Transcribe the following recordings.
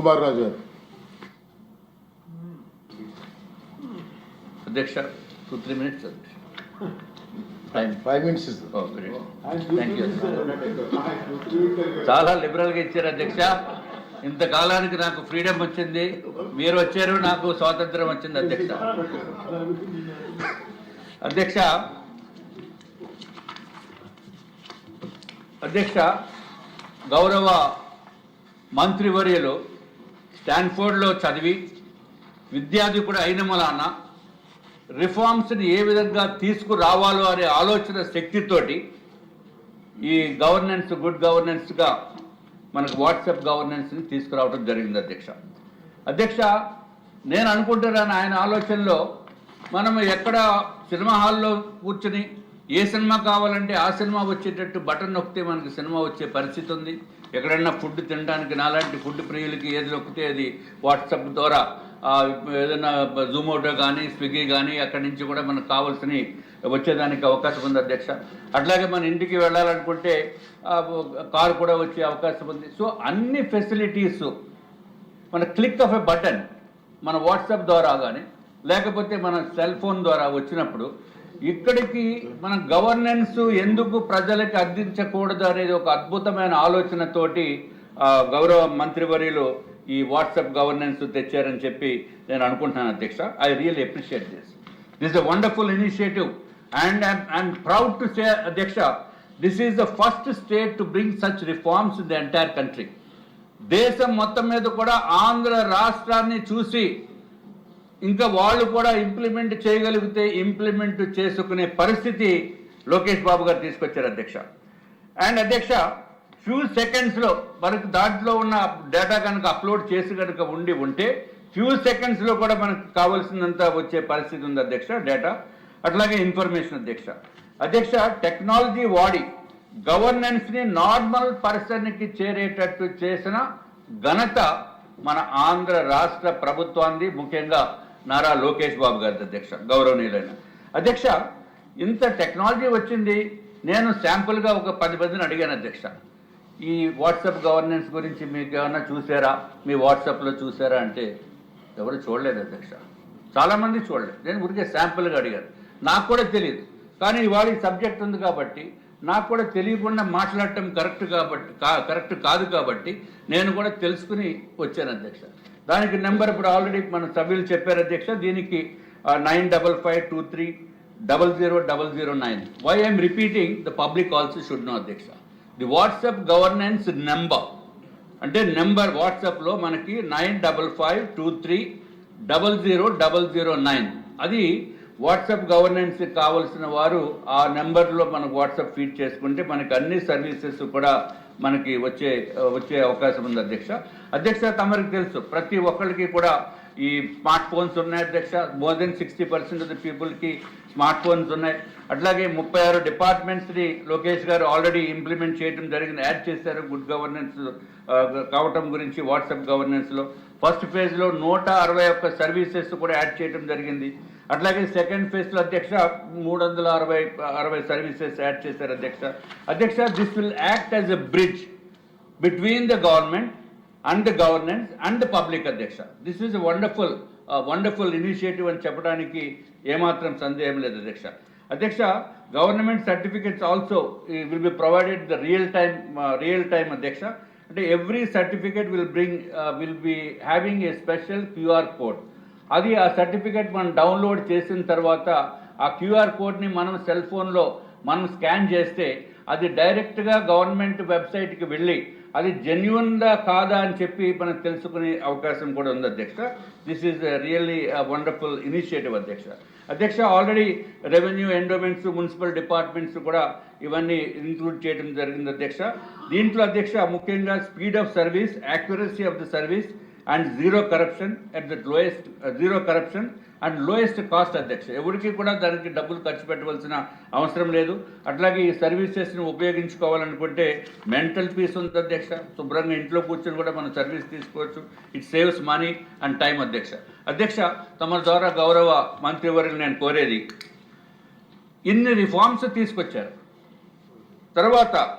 కుమార్ రాజు గారు. అధ్యక్ష two three minutes five minutes ఇస్తుంది థ్యాంక్ యూ చాలా లిబరల్గా ఇచ్చారు అధ్యక్ష. ఇంతకాలానికి నాకు ఫ్రీడమ్ వచ్చింది. మీరు వచ్చారు నాకు స్వాతంత్రం వచ్చింది అధ్యక్ష. అధ్యక్ష అధ్యక్ష గౌరవ మంత్రివర్యులు స్టాన్ఫోర్డ్లో చదివి విద్యాధికుడు అయిన మలాన రిఫార్మ్స్ని ఏ విధంగా తీసుకురావాలో అనే ఆలోచన శక్తితోటి ఈ గవర్నెన్స్ గుడ్ గవర్నెన్స్గా మనకు వాట్సాప్ గవర్నెన్స్ని తీసుకురావడం జరిగింది అధ్యక్ష. అధ్యక్ష నేను అనుకుంటున్నాను ఆయన ఆలోచనలో మనం ఎక్కడ సినిమా హాల్లో కూర్చుని ఏ సినిమా కావాలంటే ఆ సినిమా వచ్చేటట్టు బటన్ నొక్కితే మనకి సినిమా వచ్చే పరిస్థితి ఉంది. ఎక్కడన్నా ఫుడ్ తినడానికి నాలాంటి ఫుడ్ ప్రియులకి ఏది నొక్కితే అది వాట్సాప్ ద్వారా ఏదైనా జూమోటో కానీ స్విగ్గీ కానీ అక్కడి నుంచి కూడా మనకు కావాల్సినవి వచ్చేదానికి అవకాశం ఉంది అధ్యక్ష. అట్లాగే మన ఇంటికి వెళ్ళాలనుకుంటే కారు కూడా వచ్చే అవకాశం ఉంది. సో అన్ని ఫెసిలిటీస్ మన క్లిక్ ఆఫ్ ఎ బటన్ మన వాట్సాప్ ద్వారా కానీ లేకపోతే మన సెల్ ఫోన్ ద్వారా వచ్చినప్పుడు ఇక్కడికి మన గవర్నెన్స్ ఎందుకు ప్రజలకి అందించకూడదు అనేది ఒక అద్భుతమైన ఆలోచనతోటి గౌరవ మంత్రివర్యులు ఈ వాట్సాప్ గవర్నెన్స్ తెచ్చారని చెప్పి నేను అనుకుంటున్నాను అధ్యక్ష. I really appreciate this this a wonderful initiative and I'm proud to say అధ్యక్ష this is the first state to bring such reforms in the entire country దేశం మొత్తం మీద కూడా ఆంధ్ర రాష్ట్రాన్ని చూసి ఇంకా వాళ్ళు కూడా ఇంప్లిమెంట్ చేయగలిగితే ఇంప్లిమెంట్ చేసుకునే పరిస్థితి లోకేష్ బాబు గారు తీసుకొచ్చారు అధ్యక్ష. అండ్ అధ్యక్ష ఫ్యూ సెకండ్స్లో మనకు దాంట్లో ఉన్న డేటా కనుక అప్లోడ్ చేసి కనుక ఉండి ఉంటే ఫ్యూ సెకండ్స్లో కూడా మనకు కావాల్సినంత వచ్చే పరిస్థితి ఉంది అధ్యక్ష డేటా అట్లాగే ఇన్ఫర్మేషన్ అధ్యక్ష. అధ్యక్ష టెక్నాలజీ వాడి గవర్నెన్స్ని నార్మల్ పర్సన్కి చేరేటట్టు చేసిన ఘనత మన ఆంధ్ర రాష్ట్ర ప్రభుత్వాన్ని ముఖ్యంగా నారా లోకేష్ బాబు గారి అధ్యక్ష గౌరవనీయులైన. అధ్యక్ష ఇంత టెక్నాలజీ వచ్చింది నేను శాంపుల్గా ఒక పది మందిని అడిగాను అధ్యక్ష. ఈ వాట్సాప్ గవర్నెన్స్ గురించి మీకు ఏమన్నా చూసారా? మీ వాట్సాప్లో చూసారా అంటే ఎవరు చూడలేదు అధ్యక్ష. చాలామంది చూడలేదు. నేను ఊరికే శాంపుల్గా అడిగాను. నాకు కూడా తెలియదు కానీ ఇవాళ ఈ సబ్జెక్ట్ ఉంది కాబట్టి నాకు కూడా తెలియకుండా మాట్లాడటం కరెక్ట్ కాబట్టి కా- కరెక్ట్ కాదు కాబట్టి నేను కూడా తెలుసుకుని వచ్చాను అధ్యక్ష. దానికి నెంబర్ ఇప్పుడు ఆల్రెడీ మన సభ్యులు చెప్పారు అధ్యక్ష. దీనికి nine double five two three double zero double zero nine. Why I'm repeating the public also should know అధ్యక్ష. ది వాట్సాప్ గవర్నెన్స్ నెంబర్ అంటే నెంబర్ వాట్సాప్లో మనకి nine double five two three double zero double zero nine. అది WhatsApp గవర్నెన్స్కి కావలసిన వారు ఆ నెంబర్లో మనకు వాట్సాప్ ఫీడ్ చేసుకుంటే మనకి అన్ని సర్వీసెస్ కూడా మనకి వచ్చే వచ్చే అవకాశం ఉంది అధ్యక్ష. అధ్యక్ష తమరికి తెలుసు ప్రతి ఒక్కరికి కూడా ఈ స్మార్ట్ ఫోన్స్ ఉన్నాయి అధ్యక్ష. More than sixty percent of the పీపుల్కి స్మార్ట్ ఫోన్స్ ఉన్నాయి. అట్లాగే ముప్పై ఆరు డిపార్ట్మెంట్స్ని లోకేష్ గారు ఆల్రెడీ ఇంప్లిమెంట్ చేయడం జరిగింది. యాడ్ చేశారు గుడ్ గవర్నెన్స్ కావటం గురించి వాట్సాప్ గవర్నెన్స్లో. ఫస్ట్ ఫేజ్లో నూట అరవై ఒక్క సర్వీసెస్ కూడా యాడ్ చేయడం జరిగింది. అట్లాగే సెకండ్ ఫేజ్లో అధ్యక్ష మూడు వందల అరవై అరవై సర్వీసెస్ యాడ్ చేశారు అధ్యక్ష. అధ్యక్ష this will act as a bridge between the government and the governance and the అధ్యక్ష. This is wonderful wonderful initiative అని చెప్పడానికి ఏమాత్రం సందేహం లేదు అధ్యక్ష. అధ్యక్ష government certificates also will be provided the real time real time అధ్యక్ష. అంటే every certificate will bring will be having a special QR code అది ఆ సర్టిఫికేట్ మనం డౌన్లోడ్ చేసిన తర్వాత ఆ క్యూఆర్ కోడ్ని మనం సెల్ ఫోన్లో మనం స్కాన్ చేస్తే అది డైరెక్ట్గా గవర్నమెంట్ వెబ్సైట్కి వెళ్ళి అది జెన్యున్దా కాదా అని చెప్పి మనం తెలుసుకునే అవకాశం కూడా ఉంది అధ్యక్ష. This is really wonderful initiative అధ్యక్ష. అధ్యక్ష already revenue endowments municipal departments కూడా ఇవన్నీ ఇంక్లూడ్ చేయడం జరిగింది అధ్యక్ష. దీంట్లో అధ్యక్ష ముఖ్యంగా speed of service accuracy of the service and zero corruption at the lowest zero corruption and lowest cost అధ్యక్ష. ఎవరికి కూడా దానికి డబ్బులు ఖర్చు పెట్టవలసిన అవసరం లేదు. అట్లాగే ఈ సర్వీసెస్ని ఉపయోగించుకోవాలనుకుంటే మెంటల్ పీస్ ఉంది అధ్యక్ష. శుభ్రంగా ఇంట్లో కూర్చొని కూడా మనం సర్వీస్ తీసుకోవచ్చు. It saves money and time అధ్యక్ష. అధ్యక్ష తమ ద్వారా గౌరవ మంత్రివర్యులు నేను కోరేది ఇన్ని రిఫార్మ్స్ తీసుకొచ్చారు. తర్వాత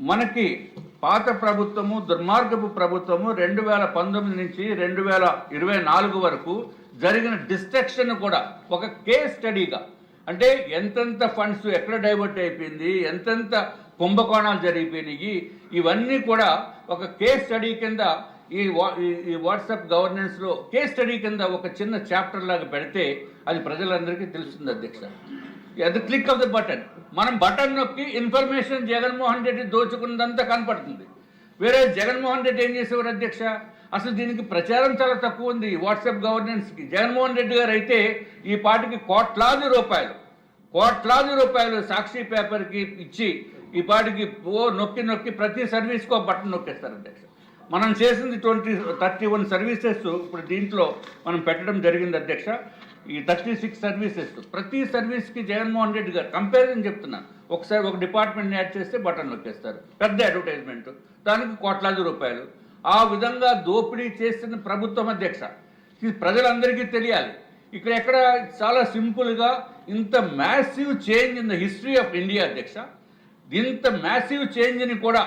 మనకి పాత ప్రభుత్వము దుర్మార్గపు ప్రభుత్వము రెండు వేల పంతొమ్మిది నుంచి రెండు వేల ఇరవై నాలుగు వరకు జరిగిన డిస్ట్రక్షన్ కూడా ఒక కేస్ స్టడీగా. అంటే ఎంతెంత ఫండ్స్ ఎక్కడ డైవర్ట్ అయిపోయింది ఎంతెంత కుంభకోణాలు జరిగిపోయినాయి ఇవన్నీ కూడా ఒక కేస్ స్టడీ కింద ఈ వా ఈ- ఈ వాట్సాప్ గవర్నెన్స్లో కేస్ స్టడీ కింద ఒక చిన్న చాప్టర్ లాగా పెడితే అది ప్రజలందరికీ తెలుస్తుంది అధ్యక్ష. అది క్లిక్ ఆఫ్ ద బటన్. మనం బటన్ నొక్కి ఇన్ఫర్మేషన్ జగన్మోహన్ రెడ్డి దోచుకున్నదంతా కనపడుతుంది. వేరే జగన్మోహన్ రెడ్డి ఏం చేసేవారు అధ్యక్ష? అసలు దీనికి ప్రచారం చాలా తక్కువ ఉంది వాట్సాప్ గవర్నెన్స్కి. జగన్మోహన్ రెడ్డి గారు అయితే ఈ పాటికి కోట్లాది రూపాయలు కోట్లాది రూపాయలు సాక్షి పేపర్కి ఇచ్చి ఈ పాటికి ఓ నొక్కి నొక్కి ప్రతి సర్వీస్కి ఒక బటన్ నొక్కేస్తారు అధ్యక్ష. మనం చేసింది ట్వంటీ థర్టీ వన్ సర్వీసెస్ ఇప్పుడు దీంట్లో మనం పెట్టడం జరిగింది అధ్యక్ష. ఈ థర్టీ సిక్స్ సర్వీసెస్. ప్రతి సర్వీస్కి జగన్మోహన్ రెడ్డి గారు కంపారిజన్ చెప్తున్నాను ఒకసారి ఒక డిపార్ట్మెంట్ యాడ్ చేస్తే బటన్ నొక్కేస్తారు పెద్ద అడ్వర్టైజ్మెంట్. దానికి కోట్లాది రూపాయలు. ఆ విధంగా దోపిడీ చేస్తున్న ప్రభుత్వం అధ్యక్ష. ఇది ప్రజలందరికీ తెలియాలి. ఇక్కడ ఎక్కడ చాలా సింపుల్గా ఇంత massive change in the history of India అధ్యక్ష. ఇంత మ్యాసివ్ చేంజ్ని కూడా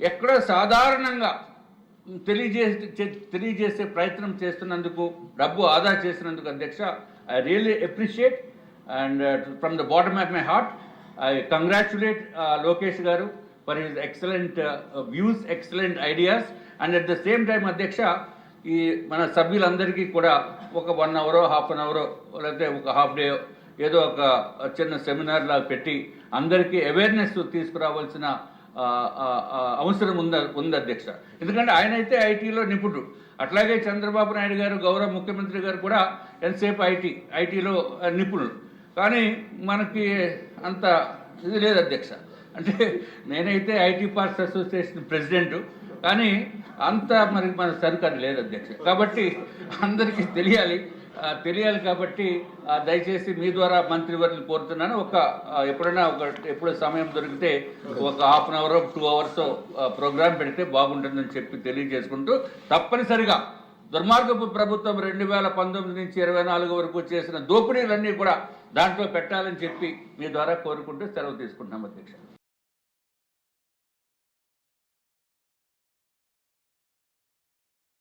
ఎక్కడ సాధారణంగా తెలియజేసే తెలియజేసే ప్రయత్నం చేస్తున్నందుకు డబ్బు ఆదా చేసినందుకు అధ్యక్ష I really appreciate and from the bottom of my heart I congratulate Lokesh గారు for his excellent views excellent ideas and at the same time అధ్యక్ష ఈ మన సభ్యులందరికీ కూడా ఒక వన్ అవరో హాఫ్ అన్ అవరో లేకపోతే ఒక హాఫ్ డే ఏదో ఒక చిన్న సెమినార్ లాగా పెట్టి అందరికీ అవేర్నెస్ తీసుకురావాల్సిన అవసరం ఉంద ఉంది అధ్యక్ష. ఎందుకంటే ఆయన అయితే ఐటీలో నిపుణుడు. అట్లాగే చంద్రబాబు నాయుడు గారు గౌరవ ముఖ్యమంత్రి గారు కూడా ఎంతసేపు ఐటీ ఐటీలో నిపుణులు. కానీ మనకి అంత ఇది లేదు అధ్యక్ష. అంటే నేనైతే ఐటీ పార్క్స్ అసోసియేషన్ ప్రెసిడెంట్. కానీ అంత మరి మన సరికది లేదు అధ్యక్ష. కాబట్టి అందరికీ తెలియాలి. తెలియాలి కాబట్టి దయచేసి మీ ద్వారా మంత్రివర్యులు కోరుతున్నాను. ఒక ఎప్పుడైనా ఒక ఎప్పుడు సమయం దొరికితే ఒక half an hour two hours programme పెడితే బాగుంటుందని చెప్పి తెలియజేసుకుంటూ తప్పనిసరిగా దుర్మార్గపు ప్రభుత్వం రెండు వేల పంతొమ్మిది నుంచి ఇరవై నాలుగు వరకు చేసిన దోపిడీలన్నీ కూడా దాంట్లో పెట్టాలని చెప్పి మీ ద్వారా కోరుకుంటూ సెలవు తీసుకుంటున్నాం అధ్యక్ష.